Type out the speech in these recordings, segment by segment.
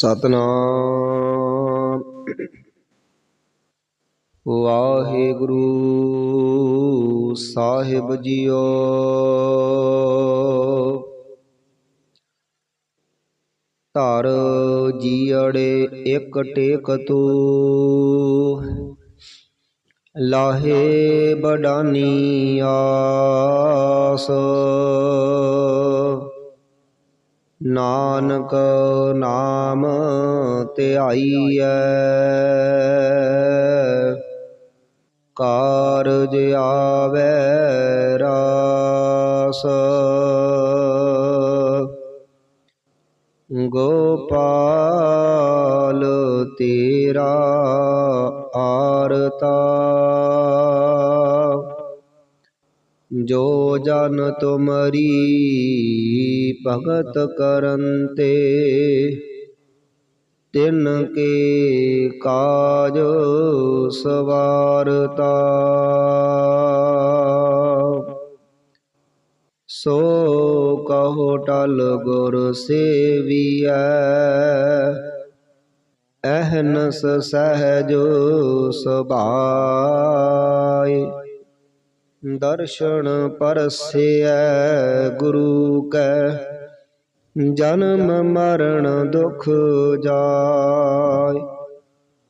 ਸਤਨਾਮ। ਵਾਹਿਗੁਰੂ ਸਾਹਿਬ JIO. ਧਰ ਜੀੜੇ ਇੱਕ ਟੇਕ ਤੂ। ਲਾਹੇ ਬਡਾਨੀ ਆਸ ਨਾਨਕ ਨਾਮ ਧਿਆਈਐ। ਕਾਰਜ ਆਵੈ ਰਾਸ। ਗੋਪਾਲ ਤੇਰਾ ਆਰਤਾ। ਜੋ ਜਨ ਤੁਮਰੀ ਭਗਤ ਕਰਨ ਤੇ ਤਿਨ ਕੇ ਕਾਜ ਸਵਾਰਤਾ। ਸੋ ਕਹੋ ਟਲ ਗੁਰ ਸੇਵੀਐ, ਅਹਨਸ ਸਹਜ ਸੁਭਾਏ। ਦਰਸ਼ਨ ਪਰਸਿਐ ਗੁਰੂ ਕੈ। ਜਨਮ ਮਰਨ ਦੁਖ ਜਾਏ,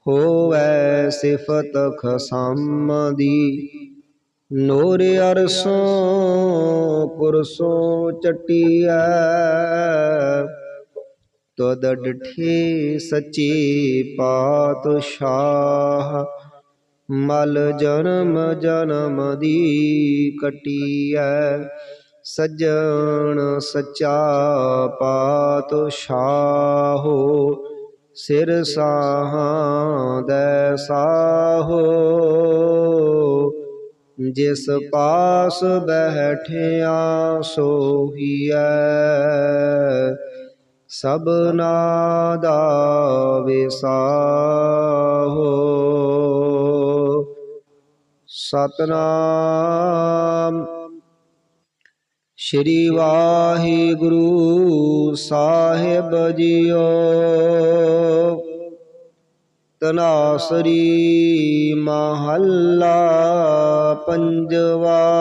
ਹੋਵੈ ਸਿਫਤ ਖਸਮ ਦੀ। ਨੂਰ ਅਰਸੋਂ ਪੁਰਸੋਂ ਚਟੀਐ ਤਦ ਡਠੇ ਸੱਚੇ ਪਾਤਸ਼ਾਹ। ਮਲ ਜਨਮ ਜਨਮ ਦੀ ਕਟੀਐ, ਸੱਜਣ ਸੱਚਾ ਪਾਤਸ਼ਾਹੋ। ਸਿਰ ਸਾਹਾਂ ਦੇ ਸਾਹੋ। ਜਿਸ ਪਾਸ ਬੈਠਿਆ ਸੋਹੀਐ ਸਭਨਾ ਦਾ ਵਿਸਾਹੋ ਸਤਨਾਮ। ਸ਼੍ਰੀ ਵਾਹਿਗੁਰੂ ਸਾਹਿਬ ਜੀਓ। ਤਨਾਸਰੀ ਮਹੱਲਾ ਪੰਜਵਾ।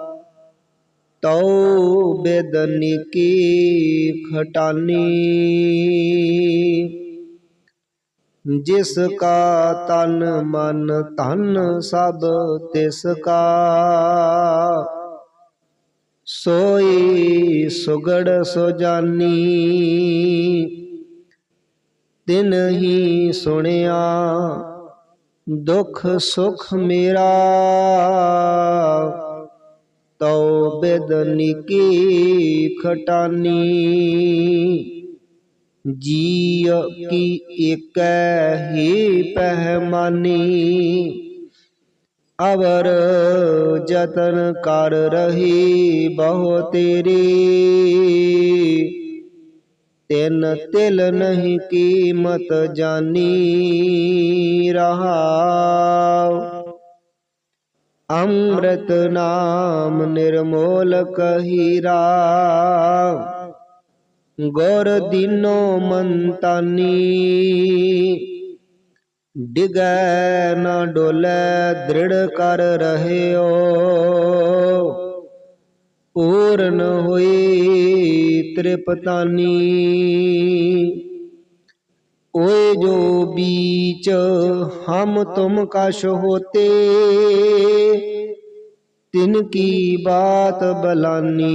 ਤਉ ਬੇਦਨੀ ਕੀ ਖਟਾਨੀ। ਜਿਸ ਕਾ ਤਨ ਮਨ ਧਨ ਸਭ ਤਿਸ ਕਾ। ਸੋਈ ਸੁਗੜ ਸੋ ਜਾਨੀ ਤਿਨ ਹੀ ਸੁਣਿਆ, ਦੁਖ ਸੁਖ ਮੇਰਾ। ਤਉ ਕੀ ਖਟਾਨੀ। ਜੀਅ ਕੀ ਏਕੈ ਹੀ ਪਹਿਮਾਨੀ। ਅਵਰ ਜਤਨ ਕਰ ਰਹੀ ਬਹੁ ਤੇਰੀ। ਤਿੰਨ ਤਿਲ ਨਹੀਂ ਕੀਮਤ ਜਾਨੀ ਰਹਾਉ। ਅੰਮ੍ਰਿਤ ਨਾਮ ਨਿਰਮੋਲ ਕਹੀਰਾ। ਗੁਰ ਦੀਨੋ ਮੰਤਾਨੀ, ਡਿਗੈ ਨਾ ਡੋਲੇ, ਦ੍ਰਿੜ ਕਰ ਰਹਿਓ। ਪੂਰਨ ਹੋਈ ਤ੍ਰਿਪਤਾਨੀ ओए जो बीच हम तुम कश होते तिनकी बात बलानी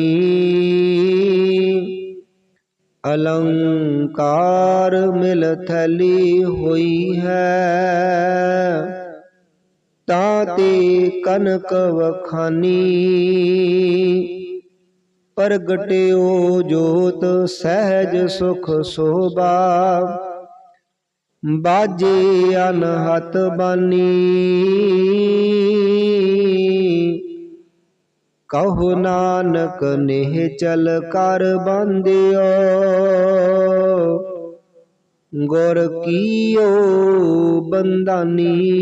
अलंकार मिल थली हुई है ताते कनक वखानी ਪ੍ਰਗਟਿਓ ਜੋਤ ਸਹਿਜ ਸੁਖ ਸੋਭਾ ਬਾਜੇ ਅਨਹਤ ਬਾਨੀ। ਕਹੋ ਨਾਨਕ ਨੇਹ ਚਲ ਕਰ ਬੰਦਿਓ। ਗੁਰ ਕੀਓ ਬੰਦਾਨੀ।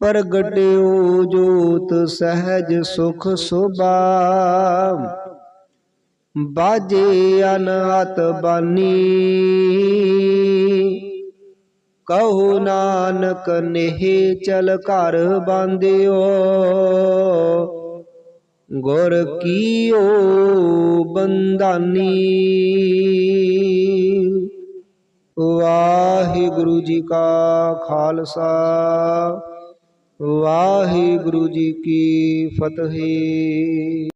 ਪ੍ਰਗਟਿਓ ਜੋਤ ਸਹਿਜ ਸੁਖ ਸੁਭਾ। ਬਾਜੇ ਅਨਹਤ ਬਾਨੀ। ਕਹੋ ਨਾਨਕ ਨੇਹ ਚਲ ਘਰ ਬਾਂਧਿਓ। ਗੁਰ ਕੀਓ ਬੰਦਾਨੀ ਵਾਹਿਗੁਰੂ ਜੀ ਕਾ ਖਾਲਸਾ। ਵਾਹਿਗੁਰੂ ਜੀ ਕੀ ਫਤਿਹ।